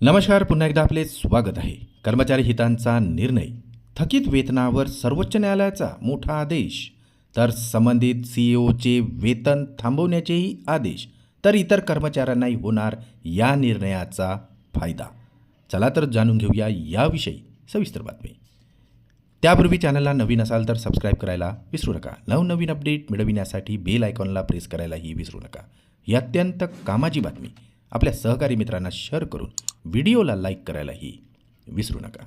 नमस्कार पुन्हा एकदा आपले स्वागत आहे. कर्मचारी हितांचा निर्णय थकीत वेतनावर सर्वोच्च न्यायालयाचा मोठा आदेश तर संबंधित सीईओचे वेतन थांबवण्याचेही आदेश तर इतर कर्मचाऱ्यांनाही होणार या निर्णयाचा फायदा. चला तर जाणून घेऊया याविषयी सविस्तर बातमी. त्यापूर्वी चॅनलला नवीन असाल तर सबस्क्राईब करायला विसरू नका. नवनवीन अपडेट मिळविण्यासाठी बेल आयकॉनला प्रेस करायलाही विसरू नका. ही अत्यंत कामाची बातमी. आपल्या सहकारी मित्रांना शेअर करून व्हिडिओला लाईक करायलाही विसरू नका.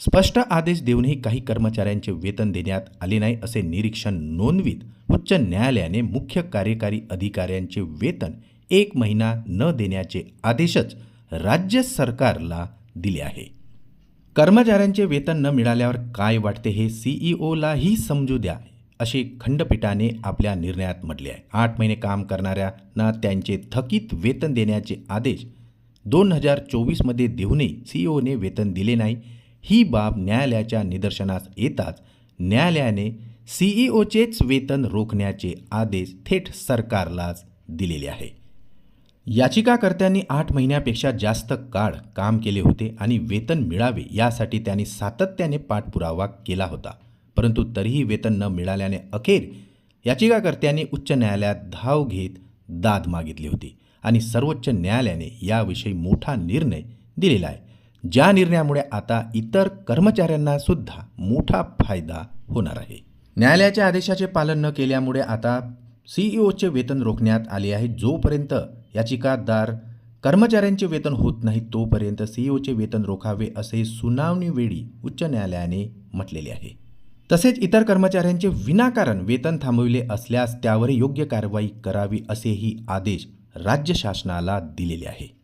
स्पष्ट आदेश देऊनही काही कर्मचाऱ्यांचे वेतन देण्यात आले नाही असे निरीक्षण नोंदवीत उच्च न्यायालयाने मुख्य कार्यकारी अधिकाऱ्यांचे वेतन एक महिना न देण्याचे आदेशच राज्य सरकारला दिले आहे. कर्मचाऱ्यांचे वेतन न मिळाल्यावर काय वाटते हे सीईओलाही समजू द्या असे खंडपीठाने आपल्या निर्णयात म्हटले आहे. आठ महिने काम करणाऱ्यांना त्यांचे थकीत वेतन देण्याचे आदेश दोन हजार चोवीसमध्ये देऊनही सीईओने वेतन दिले नाही. ही बाब न्यायालयाच्या निदर्शनास येताच न्यायालयाने सीईओचेच वेतन रोखण्याचे आदेश थेट सरकारलाच दिलेले आहे. याचिकाकर्त्यांनी आठ महिन्यापेक्षा जास्त काळ काम केले होते आणि वेतन मिळावे यासाठी त्यांनी सातत्याने पाठपुरावा केला होता. परंतु तरीही वेतन न मिळाल्याने अखेर याचिकाकर्त्यांनी उच्च न्यायालयात धाव घेत दाद मागितली होती. आणि सर्वोच्च न्यायालयाने याविषयी मोठा निर्णय दिलेला आहे. ज्या निर्णयामुळे आता इतर कर्मचाऱ्यांना सुद्धा मोठा फायदा होणार आहे. न्यायालयाच्या आदेशाचे पालन न केल्यामुळे आता सीईओचे वेतन रोखण्यात आले आहे. जोपर्यंत याचिकादार कर्मचाऱ्यांचे वेतन होत नाही तोपर्यंत सीईओचे वेतन रोखावे असे सुनावणीवेळी उच्च न्यायालयाने म्हटलेले आहे. तसेच इतर कर्मचाऱ्यांचे विनाकारण वेतन थांबविले असल्यास त्यावर योग्य कारवाई करावी असेही आदेश राज्य शासनाला दिलेले आहे.